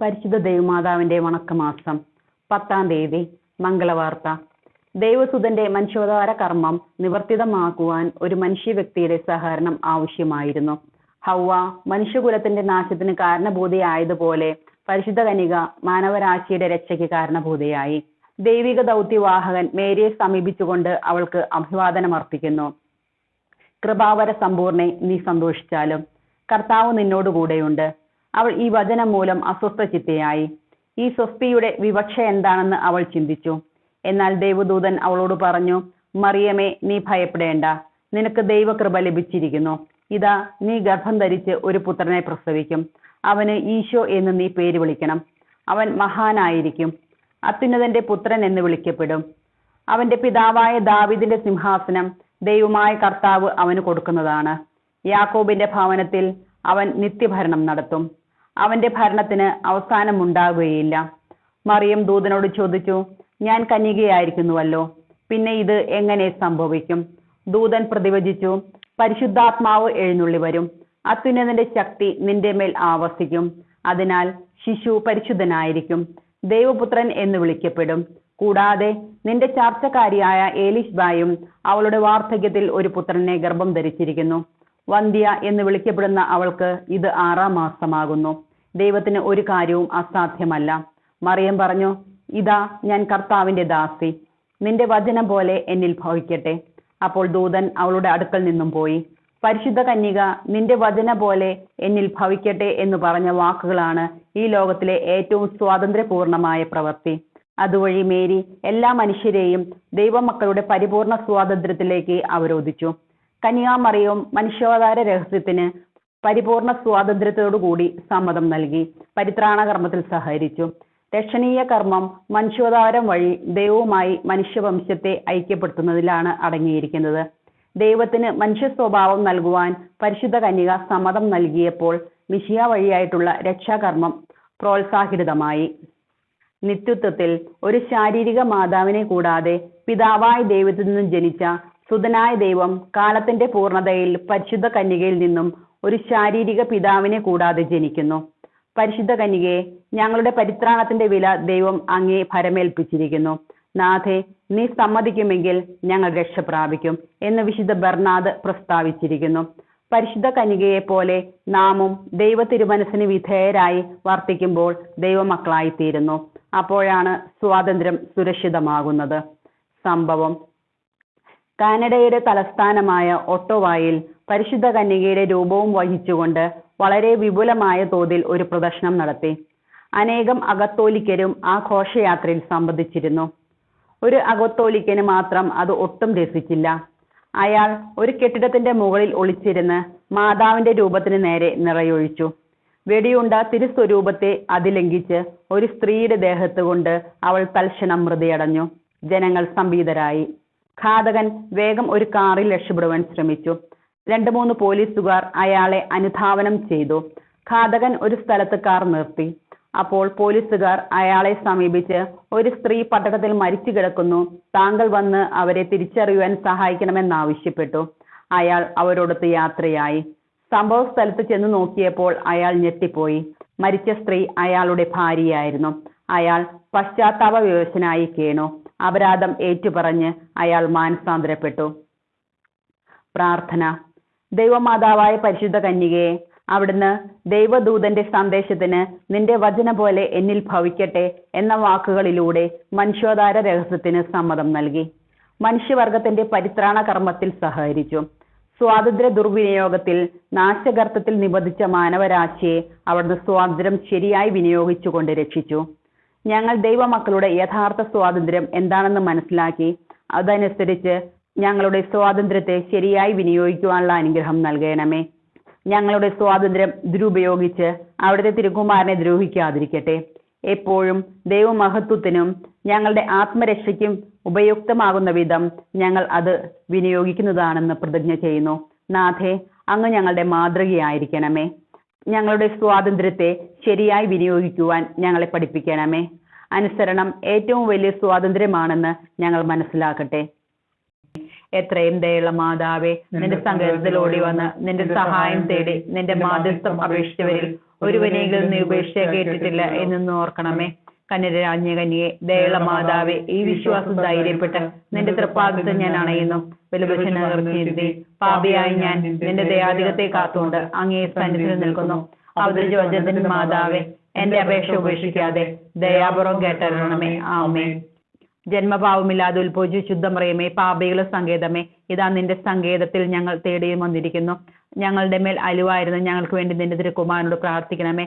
പരിശുദ്ധ ദൈവമാതാവിന്റെ വണക്കമാസം. പത്താം തീയതി മംഗളവാർത്ത. ദൈവസുതന്റെ മനുഷ്യോദ്ധാര കർമ്മം നിവർത്തിതമാക്കുവാൻ ഒരു മനുഷ്യ വ്യക്തിയുടെ സഹകരണം ആവശ്യമായിരുന്നു. ഹൗവ മനുഷ്യകുലത്തിന്റെ നാശത്തിന് കാരണഭൂതയായതുപോലെ പരിശുദ്ധ കനിക മാനവരാശിയുടെ രക്ഷയ്ക്ക് കാരണഭൂതയായി ദൈവിക ദൗത്യവാഹകൻ മേരിയെ സമീപിച്ചുകൊണ്ട് അവൾക്ക് അഭിവാദനം അർപ്പിക്കുന്നു കൃപാവര സമ്പൂർണെ നീ സന്തോഷിച്ചാലും കർത്താവ് നിന്നോട് കൂടെയുണ്ട് അവൾ ഈ വചനം മൂലം അസ്വസ്ഥ ചിത്തയായി ഈ സ്വസ്തിയുടെ വിവക്ഷ എന്താണെന്ന് അവൾ ചിന്തിച്ചു. എന്നാൽ ദൈവദൂതൻ അവളോട് പറഞ്ഞു മറിയമേ നീ ഭയപ്പെടേണ്ട. നിനക്ക് ദൈവകൃപ ലഭിച്ചിരിക്കുന്നു. ഇതാ നീ ഗർഭം ധരിച്ച് ഒരു പുത്രനെ പ്രസവിക്കും. അവന് ഈശോ എന്ന് നീ പേര് വിളിക്കണം. അവൻ മഹാനായിരിക്കും. അത്യുന്നതന്റെ പുത്രൻ എന്ന് വിളിക്കപ്പെടും. അവന്റെ പിതാവായ ദാവിദിന്റെ സിംഹാസനം ദൈവമായ കർത്താവ് അവന് കൊടുക്കുന്നതാണ്. യാക്കോബിന്റെ ഭവനത്തിൽ അവൻ നിത്യഭരണം നടത്തും. അവന്റെ ഭരണത്തിന് അവസാനമുണ്ടാകുകയില്ല. മറിയം ദൂതനോട് ചോദിച്ചു ഞാൻ കന്യകയായിരിക്കുന്നുവല്ലോ പിന്നെ ഇത് എങ്ങനെ സംഭവിക്കും? ദൂതൻ പ്രതിവചിച്ചു പരിശുദ്ധാത്മാവ് എഴുന്നള്ളി വരും. അത്യുന്നതിന്റെ ശക്തി നിന്റെ മേൽ ആവർത്തിക്കും. അതിനാൽ ശിശു പരിശുദ്ധനായിരിക്കും. ദൈവപുത്രൻ എന്ന് വിളിക്കപ്പെടും. കൂടാതെ നിന്റെ ചാർച്ചക്കാരിയായ ഏലിഷ്ബായും അവളുടെ വാർദ്ധക്യത്തിൽ ഒരു പുത്രനെ ഗർഭം ധരിച്ചിരിക്കുന്നു. വന്ധ്യ എന്ന് വിളിക്കപ്പെടുന്ന അവൾക്ക് ഇത് ആറാം മാസമാകുന്നു. ദൈവത്തിന് ഒരു കാര്യവും അസാധ്യമല്ല. മറിയം പറഞ്ഞു ഇതാ ഞാൻ കർത്താവിന്റെ ദാസി. നിന്റെ വചനം പോലെ എന്നിൽ ഭവിക്കട്ടെ. അപ്പോൾ ദൂതൻ അവളുടെ അടുക്കൽ നിന്നും പോയി. പരിശുദ്ധ കന്യക നിന്റെ വചന പോലെ എന്നിൽ ഭവിക്കട്ടെ എന്ന് പറഞ്ഞ വാക്കുകളാണ് ഈ ലോകത്തിലെ ഏറ്റവും സ്വാതന്ത്ര്യപൂർണമായ പ്രവൃത്തി. അതുവഴി മേരി എല്ലാ മനുഷ്യരെയും ദൈവമക്കളുടെ പരിപൂർണ സ്വാതന്ത്ര്യത്തിലേക്ക് അവരോധിച്ചു. കന്യാമറിയവും മനുഷ്യാവതാര രഹസ്യത്തിന് പരിപൂർണ സ്വാതന്ത്ര്യത്തോടുകൂടി സമ്മതം നൽകി പരിത്രാണ കർമ്മത്തിൽ സഹകരിച്ചു. രക്ഷണീയ കർമ്മം മനുഷ്യോദാരം വഴി ദൈവവുമായി മനുഷ്യവംശത്തെ ഐക്യപ്പെടുത്തുന്നതിലാണ് അടങ്ങിയിരിക്കുന്നത്. ദൈവത്തിന് മനുഷ്യ സ്വഭാവം നൽകുവാൻ പരിശുദ്ധ കന്യക സമ്മതം നൽകിയപ്പോൾ മിഷിയ വഴിയായിട്ടുള്ള രക്ഷാകർമ്മം പ്രോത്സാഹിതമായി. നിത്യത്വത്തിൽ ഒരു ശാരീരിക മാതാവിനെ കൂടാതെ പിതാവായ ദൈവത്തിൽ നിന്നും ജനിച്ച സുതനായ ദൈവം കാലത്തിന്റെ പൂർണതയിൽ പരിശുദ്ധ കന്യകയിൽ നിന്നും ഒരു ശാരീരിക പിതാവിനെ കൂടാതെ ജനിക്കുന്നു. പരിശുദ്ധ കന്യകയെ ഞങ്ങളുടെ പരിത്രാണത്തിന്റെ വില ദൈവം അങ്ങേ ഭരമേൽപ്പിച്ചിരിക്കുന്നു. നാഥെ നീ സമ്മതിക്കുമെങ്കിൽ ഞങ്ങൾ രക്ഷ പ്രാപിക്കും എന്ന് വിശുദ്ധ ബർണാദ് പ്രസ്താവിച്ചിരിക്കുന്നു. പരിശുദ്ധ കനികയെ പോലെ നാമും ദൈവ തിരുമനസ്സിന് വിധേയരായി വർത്തിക്കുമ്പോൾ ദൈവമക്കളായിത്തീരുന്നു. അപ്പോഴാണ് സ്വാതന്ത്ര്യം സുരക്ഷിതമാകുന്നത്. സംഭവം കാനഡയുടെ തലസ്ഥാനമായ ഒട്ടോവായിൽ പരിശുദ്ധ കന്യകയുടെ രൂപവും വഹിച്ചുകൊണ്ട് വളരെ വിപുലമായ തോതിൽ ഒരു പ്രദർശനം നടത്തി. അനേകം അകത്തോലിക്കരും ആ ഘോഷയാത്രയിൽ സംബന്ധിച്ചിരുന്നു. ഒരു അകത്തോലിക്കന് മാത്രം അത് ഒട്ടും രസിച്ചില്ല. അയാൾ ഒരു കെട്ടിടത്തിന്റെ മുകളിൽ ഒളിച്ചിരുന്ന് മാതാവിന്റെ രൂപത്തിന് നേരെ നിറയൊഴിച്ചു. വെടിയുണ്ട തിരുസ്വരൂപത്തെ അതിലംഘിച്ച് ഒരു സ്ത്രീയുടെ ദേഹത്ത് കൊണ്ട് അവൾ തൽക്ഷണം മൃതിയടഞ്ഞു. ജനങ്ങൾ സംഭീതരായി. ഘാതകൻ വേഗം ഒരു കാറിൽ രക്ഷപ്പെടുവാൻ ശ്രമിച്ചു. രണ്ടു മൂന്ന് പോലീസുകാർ അയാളെ അനുധാവനം ചെയ്തു. ഘാതകൻ ഒരു സ്ഥലത്ത് കാർ നിർത്തി. അപ്പോൾ പോലീസുകാർ അയാളെ സമീപിച്ച് ഒരു സ്ത്രീ പട്ടണത്തിൽ മരിച്ചു കിടക്കുന്നു. താങ്കൾ വന്ന് അവരെ തിരിച്ചറിയുവാൻ സഹായിക്കണമെന്നാവശ്യപ്പെട്ടു. അയാൾ അവരോടൊത്ത് യാത്രയായി. സംഭവ സ്ഥലത്ത് ചെന്ന് നോക്കിയപ്പോൾ അയാൾ ഞെട്ടിപ്പോയി. മരിച്ച സ്ത്രീ അയാളുടെ ഭാര്യയായിരുന്നു. അയാൾ പശ്ചാത്താപ വിവശനായി കേണു. അപരാധം ഏറ്റുപറഞ്ഞ് അയാൾ മാനസാന്തരപ്പെട്ടു. പ്രാർത്ഥന. ദൈവമാതാവായ പരിശുദ്ധ കന്യകയെ അവിടുന്ന് ദൈവദൂതന്റെ സന്ദേശത്തിന് നിന്റെ വചന പോലെ എന്നിൽ ഭവിക്കട്ടെ എന്ന വാക്കുകളിലൂടെ മനുഷ്യോദാര രഹസ്യത്തിന് സമ്മതം നൽകി. മനുഷ്യവർഗത്തിന്റെ പരിത്രാണ കർമ്മത്തിൽ സഹകരിച്ചു. സ്വാതന്ത്ര്യ ദുർവിനിയോഗത്തിൽ നാശകർത്തത്തിൽ നിബന്ധിച്ച മാനവരാശിയെ അവിടുന്ന് സ്വാതന്ത്ര്യം ശരിയായി വിനിയോഗിച്ചുകൊണ്ട് രക്ഷിച്ചു. ഞങ്ങൾ ദൈവമക്കളുടെ യഥാർത്ഥ സ്വാതന്ത്ര്യം എന്താണെന്ന് മനസ്സിലാക്കി അതനുസരിച്ച് ഞങ്ങളുടെ സ്വാതന്ത്ര്യത്തെ ശരിയായി വിനിയോഗിക്കുവാനുള്ള അനുഗ്രഹം നൽകണമേ. ഞങ്ങളുടെ സ്വാതന്ത്ര്യം ദുരുപയോഗിച്ച് അവിടുത്തെ തിരുക്കുമാരനെ ദ്രോഹിക്കാതിരിക്കട്ടെ. എപ്പോഴും ദൈവമഹത്വത്തിനും ഞങ്ങളുടെ ആത്മരക്ഷയ്ക്കും ഉപയുക്തമാകുന്ന വിധം ഞങ്ങൾ അത് വിനിയോഗിക്കുന്നതാണെന്ന് പ്രതിജ്ഞ ചെയ്യുന്നു. നാഥേ അങ്ങ് ഞങ്ങളുടെ മാതൃകയായിരിക്കണമേ. ഞങ്ങളുടെ സ്വാതന്ത്ര്യത്തെ ശരിയായി വിനിയോഗിക്കുവാൻ ഞങ്ങളെ പഠിപ്പിക്കണമേ. അനുസരണം ഏറ്റവും വലിയ സ്വാതന്ത്ര്യമാണെന്ന് ഞങ്ങൾ മനസ്സിലാക്കട്ടെ. എത്രയും ദയുള്ള മാതാവേ നിന്റെ സങ്കേതത്തിൽ ഓടി വന്ന് നിന്റെ സഹായം തേടി നിന്റെ മാധ്യസ്ഥം അപേക്ഷിച്ചവരിൽ ഒരുവനെങ്കിലും നീ ഉപേക്ഷ കേട്ടിട്ടില്ല എന്നൊന്നും ഓർക്കണമേ. കന്യരാജ്ഞ കന്യയെ ദയുള്ള മാതാവേ ഈ വിശ്വാസം ധൈര്യപ്പെട്ട് നിന്റെ തൃപ്പാദത്തെ ഞാൻ അണയുന്നു. വിലപക്ഷനീതി പാപിയായി ഞാൻ നിന്റെ ദയാധികത്തെ കാത്തുകൊണ്ട് അങ്ങേ സന്നിധിയിൽ നിൽക്കുന്നു. അവതരിച്ച വചനത്തിന്റെ മാതാവേ എന്റെ അപേക്ഷ ഉപേക്ഷിക്കാതെ ദയാപുറം കേട്ടരണമേ ആമേ ജന്മഭാവമില്ലാതെ ഉത്ഭവിച്ചു ശുദ്ധമറിയമേ പാപികളുടെ സങ്കേതമേ. ഇതാ നിന്റെ സങ്കേതത്തിൽ ഞങ്ങൾ തേടിയും വന്നിരിക്കുന്നു. ഞങ്ങളുടെ മേൽ അലുവായിരുന്നു ഞങ്ങൾക്ക് വേണ്ടി നിന്റെ തിരുക്കുമാരനോട് പ്രാർത്ഥിക്കണമേ.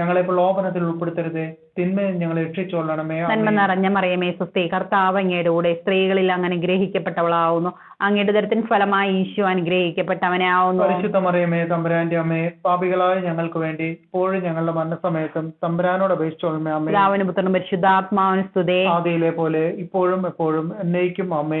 ഞങ്ങളെ പ്രലോഭനത്തിൽ ഉൾപ്പെടുത്തരുത്. തിന്മയിൽ ഞങ്ങളെ രക്ഷിച്ചോളണമേ നന്മ. നിറഞ്ഞ മറിയമേ സുസ്ഥി. കർത്താവ് അങ്ങയുടെ കൂടെ സ്ത്രീകളിൽ അങ്ങനെ ഗ്രഹിക്കപ്പെട്ടവളാവുന്നു. അങ്ങയുടെ ദരത്തിന് ഫലമായി ഈശോ അനുഗ്രഹിക്കപ്പെട്ടവനെ ആവുന്നു പരിശുദ്ധ മറിയമേ തമ്പുരാന്റെ അമ്മയെ പാപികളായ ഞങ്ങൾക്ക് വേണ്ടി ഇപ്പോഴും ഞങ്ങളുടെ മരണസമയത്തും തമ്പുരാനോട് അപേക്ഷിച്ചോളമേ അമ്മേ പിതാവിന് പുത്രനും പരിശുദ്ധാത്മാവിന് സ്തുതേ. ആദിയിലെ പോലെ ഇപ്പോഴും എപ്പോഴും എന്നേക്കും അമ്മേ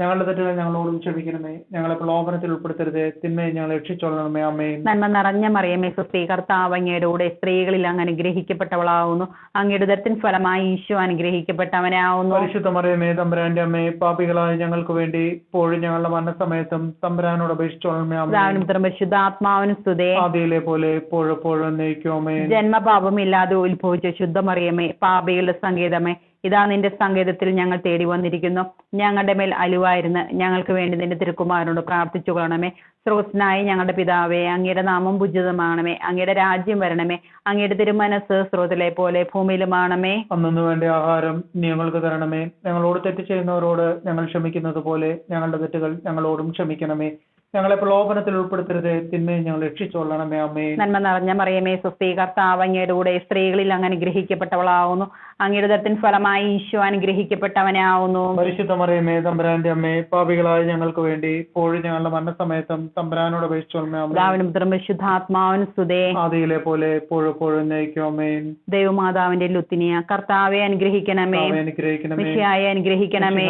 ഞങ്ങളുടെ തെറ്റുകൾ ഞങ്ങളോട് ക്ഷമിക്കണമേ. ഞങ്ങളെ പ്രലോഭനത്തിൽ ഉൾപ്പെടുത്തരുത്. തിന്മയെ ഞങ്ങളെ രക്ഷിച്ചോളണമേ. അമ്മേ നന്മ നിറഞ്ഞ മറിയമേ സുസ്ഥി കർത്താവ് അങ്ങയുടെ സ്ത്രീകളിൽ അങ്ങ് അനുഗ്രഹിക്കപ്പെട്ടവളാവുന്നു. അങ്ങയുടെ ദത്തിൻ ഫലമായി ഈശോ അനുഗ്രഹിക്കപ്പെട്ടവനാവുന്നു. പരിശുദ്ധ മറിയമേ തമ്പുരാന്റെ അമ്മേ പാപികളായ ഞങ്ങൾക്ക് വേണ്ടി ഇപ്പോഴും ഞങ്ങളുടെ മരണസമയത്തും തമ്പുരാനോട് അപേക്ഷിച്ചോളണമേ. അമ്മേ പരിശുദ്ധാത്മാവിനും സ്തുതേ. ആദിയിലെ പോലെ എപ്പോഴെപ്പോഴും നയിക്കുമേ ജന്മപാപമില്ലാതെ ഉത്ഭവിച്ച ശുദ്ധമറിയമേ പാപികളുടെ സങ്കേതമേ ഇതാ നിന്റെ സങ്കേതത്തിൽ ഞങ്ങൾ തേടി വന്നിരിക്കുന്നു. ഞങ്ങളുടെ മേൽ അലുവായിരുന്നു ഞങ്ങൾക്ക് വേണ്ടി നിന്റെ തിരുക്കുമാരനോട് പ്രാർത്ഥിച്ചു കൊള്ളണമേ. സ്രോതനായി ഞങ്ങളുടെ പിതാവേ അങ്ങയുടെ നാമം ഭുജിതമാണമേ അങ്ങയുടെ രാജ്യം വരണമേ. അങ്ങയുടെ തിരുമനസ് സ്രോതലെ പോലെ ഭൂമിയിലുമാണമേ. അന്നു വേണ്ട ആഹാരം ഞങ്ങൾക്ക് തരണമേ. ഞങ്ങളോട് തെറ്റ് ചെയ്യുന്നവരോട് ഞങ്ങൾ ക്ഷമിക്കുന്നത് പോലെ ഞങ്ങളുടെ തെറ്റുകൾ ഞങ്ങളോടും ക്ഷമിക്കണമേ. ഞങ്ങളെ പ്രലോഭനത്തിൽ ഉൾപ്പെടുത്തരുത്. തിന്മയെ ഞങ്ങൾ രക്ഷിച്ചോളണമേ അമ്മേ നന്മ നിറഞ്ഞ മറിയമേ സ്വസ്തി കർത്താവ് അങ്ങയുടെ കൂടെ സ്ത്രീകളിൽ അങ്ങ് അനുഗ്രഹിക്കപ്പെട്ടവളാവുന്നു. അങ്ങയുടെ ഫലമായി ഈശോ അനുഗ്രഹിക്കപ്പെട്ടവനാവുന്നു. പരിശുദ്ധ മറിയമേ തമ്പരാന്റെ അമ്മേ പാപികളായ ഞങ്ങൾക്ക് വേണ്ടി ഇപ്പോഴും ഞങ്ങളുടെ മരണസമയത്തും തമ്പരാനോട് അപേക്ഷിച്ചോളമേ അമ്മേ പിതാവിനും പുത്രനും പരിശുദ്ധാത്മാവിനും സ്തുതേ. ആദിയിലെ പോലെ എപ്പോഴും എപ്പോഴും ദൈവമാതാവിന്റെ ലുത്തിനിയ കർത്താവെ അനുഗ്രഹിക്കണമേ. അനുഗ്രഹിക്കണമേ. അനുഗ്രഹിക്കണമേ.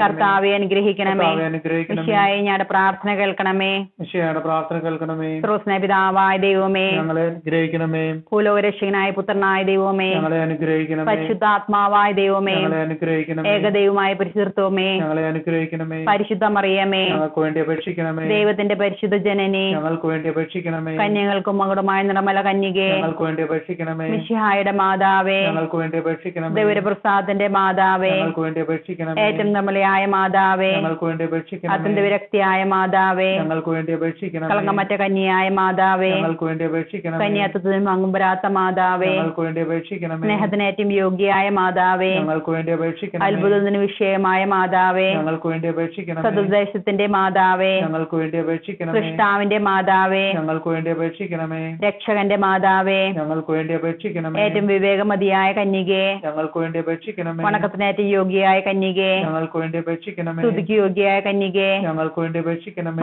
കർത്താവെ അനുഗ്രഹിക്കണമേ. അനുഗ്രഹിക്കണമേ. ഞങ്ങളുടെ പ്രാർത്ഥന കേൾക്കണമേ. മിശിഹായുടെ പ്രാർത്ഥന കേൾക്കണമേ. പിതാവായ ദൈവമേ. ഞങ്ങളെ അനുഗ്രഹിക്കണമേ. ഭൂലോകരക്ഷകനായ പുത്രനായ ദൈവമേ. ഞങ്ങളെ അനുഗ്രഹിക്കണമേ. പരിശുദ്ധാത്മാവായ ദൈവമേ. ഞങ്ങളെ അനുഗ്രഹിക്കണമേ. ഏകദൈവമായ പരിശുദ്ധത്വമേ. ഞങ്ങളെ അനുഗ്രഹിക്കണമേ. പരിശുദ്ധ മറിയമേ ഞങ്ങൾക്ക് വേണ്ടി അപേക്ഷിക്കണമേ. ദൈവത്തിന്റെ പരിശുദ്ധ ജനനി. ഞങ്ങൾക്ക് വേണ്ടി അപേക്ഷിക്കണമേ. കന്യകൾക്കും മകുടമായ നിറമല കന്യകെ. ഞങ്ങൾക്ക് വേണ്ടി അപേക്ഷിക്കണമേ. മിശിഹായുടെ മാതാവേ. ഞങ്ങൾക്ക് വേണ്ടി അപേക്ഷിക്കണമേ. ദൈവപ്രസാദത്തിന്റെ മാതാവേ. ഞങ്ങൾക്ക് വേണ്ടി അപേക്ഷിക്കണമേ. ഏറ്റവും നമ്മളെയായ മാതാവേ. ഞങ്ങൾക്ക് വേണ്ടി അപേക്ഷിക്കണമേ. അത്യന്ത വിരക്തിയായ മാതാവേ. ഞങ്ങൾക്ക് വേണ്ടി അപേക്ഷിക്കണം കളങ്കമറ്റ കന്യായ മാതാവേ ഞങ്ങൾക്ക് വേണ്ടി അപേക്ഷിക്കണം കന്യാത്വത്തിന് മങ്ങുമ്പരാത്ത മാതാവേ ഞങ്ങൾക്ക് വേണ്ടി അപേക്ഷിക്കണം സ്നേഹത്തിനേറ്റവും യോഗ്യയായ മാതാവേ ഞങ്ങൾക്ക് വേണ്ടി അപേക്ഷിക്കണം അത്ഭുതത്തിന് വിഷയമായ മാതാവേ ഞങ്ങൾക്ക് വേണ്ടി അപേക്ഷിക്കണം സതുദ്ദേശത്തിന്റെ മാതാവേ ഞങ്ങൾക്ക് വേണ്ടി അപേക്ഷിക്കണം കൃഷ്ണാവിന്റെ മാതാവേ ഞങ്ങൾക്ക് വേണ്ടി അപേക്ഷിക്കണമേ രക്ഷകന്റെ മാതാവേ ഞങ്ങൾക്ക് വേണ്ടി അപേക്ഷിക്കണമേ ഏറ്റവും വിവേകമതിയായ കന്യകെ ഞങ്ങൾക്ക് വേണ്ടി അപേക്ഷിക്കണമേ വണക്കത്തിനേറ്റവും യോഗ്യയായ കന്യകെ ഞങ്ങൾക്ക് വേണ്ടി അപേക്ഷിക്കണമേ സ്തുതിക്ക് യോഗ്യയായ കന്യകെ ഞങ്ങൾക്ക് വേണ്ടി അപേക്ഷിക്കണമേ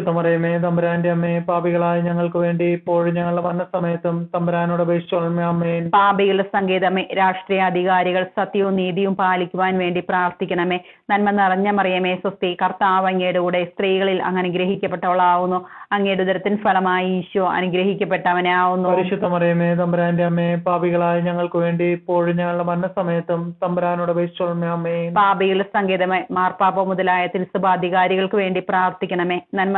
മറിയമേ തമ്പുരാന്റെ അമ്മേ പാപികളായ ഞങ്ങൾക്ക് വേണ്ടി ഇപ്പോഴും ഞങ്ങളുടെ സമയത്തും തമ്പുരാനോട് അപേക്ഷിച്ചോളമേ അമ്മേൻ പാപികളുടെ സങ്കേതമേ രാഷ്ട്രീയ അധികാരികൾ സത്യവും നീതിയും പാലിക്കുവാൻ വേണ്ടി പ്രാർത്ഥിക്കണമേ. നന്മ നിറഞ്ഞ മറിയമേ സ്വസ്തി കർത്താവ് അങ്ങയുടെ കൂടെ സ്ത്രീകളിൽ അങ്ങ് അനുഗ്രഹിക്കപ്പെട്ടവളാവുന്നു അങ്ങയുടെ ഉദരത്തിൻ ഫലമായി ഈശോ അനുഗ്രഹിക്കപ്പെട്ടവനാവുന്നു പരിശുദ്ധ മറിയമേ തമ്പുരാന്റെ അമ്മേ പാപികളായ ഞങ്ങൾക്ക് വേണ്ടി ഇപ്പോഴും ഞങ്ങളുടെ സമയത്തും തമ്പുരാനോട് അപേക്ഷിച്ചോളമേ അമ്മേൻ പാപികളുടെ സങ്കേതമേ മാർപ്പാപ്പ മുതലായ തിരുസഭാധികാരികൾക്ക് വേണ്ടി പ്രാർത്ഥിക്കണമേ. നന്മ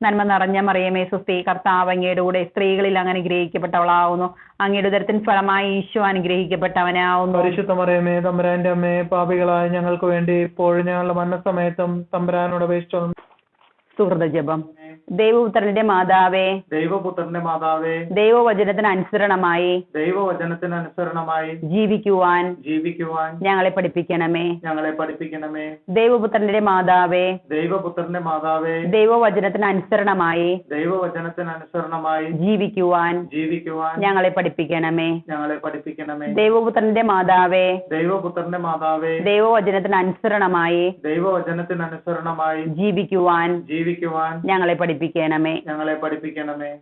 നന്മ നിറഞ്ഞ മറിയമേ സുസ്തി കർത്താവ് അങ്ങയുടെ കൂടെ സ്ത്രീകളിൽ അങ്ങ് ഗ്രഹിക്കപ്പെട്ടവളാവുന്നു. അങ്ങയുടെ ഉദരത്തിൻ ഫലമായി ഈശോ അനുഗ്രഹിക്കപ്പെട്ടവനാവുന്നു. പരിശുദ്ധ മറിയമേ തമ്പുരാന്റെ അമ്മേ പാപികളായ ഞങ്ങൾക്ക് വേണ്ടി ഇപ്പോഴും ഞങ്ങളുടെ മരണസമയത്തും തമ്പുരാനോട് അപേക്ഷിച്ചു സുഹൃത ജപം. ദൈവപുത്രന്റെ മാതാവേ ദൈവപുത്രന്റെ മാതാവേ ദൈവവചനത്തിന് അനുസരണമായി ദൈവവചനത്തിന് അനുസരണമായി ജീവിക്കുവാൻ ജീവിക്കുവാൻ ഞങ്ങളെ പഠിപ്പിക്കണമേ. ഞങ്ങളെ പഠിപ്പിക്കണമേ. ദൈവപുത്രന്റെ മാതാവേ ദൈവപുത്രന്റെ മാതാവേ ദൈവവചനത്തിന് അനുസരണമായി ദൈവവചനത്തിന് അനുസരണമായി ജീവിക്കുവാൻ ജീവിക്കുവാൻ ഞങ്ങളെ പഠിപ്പിക്കണമേ. ഞങ്ങളെ പഠിപ്പിക്കണമേ. ദൈവപുത്രന്റെ മാതാവേ ദൈവപുത്രന്റെ മാതാവേ ദൈവവചനത്തിന് അനുസരണമായി ദൈവവചനത്തിന് അനുസരണമായി ജീവിക്കുവാൻ ജീവിക്കുവാൻ ഞങ്ങളെ പഠിപ്പിക്കണമേ. ഞങ്ങളെ പഠിപ്പിക്കണമേ.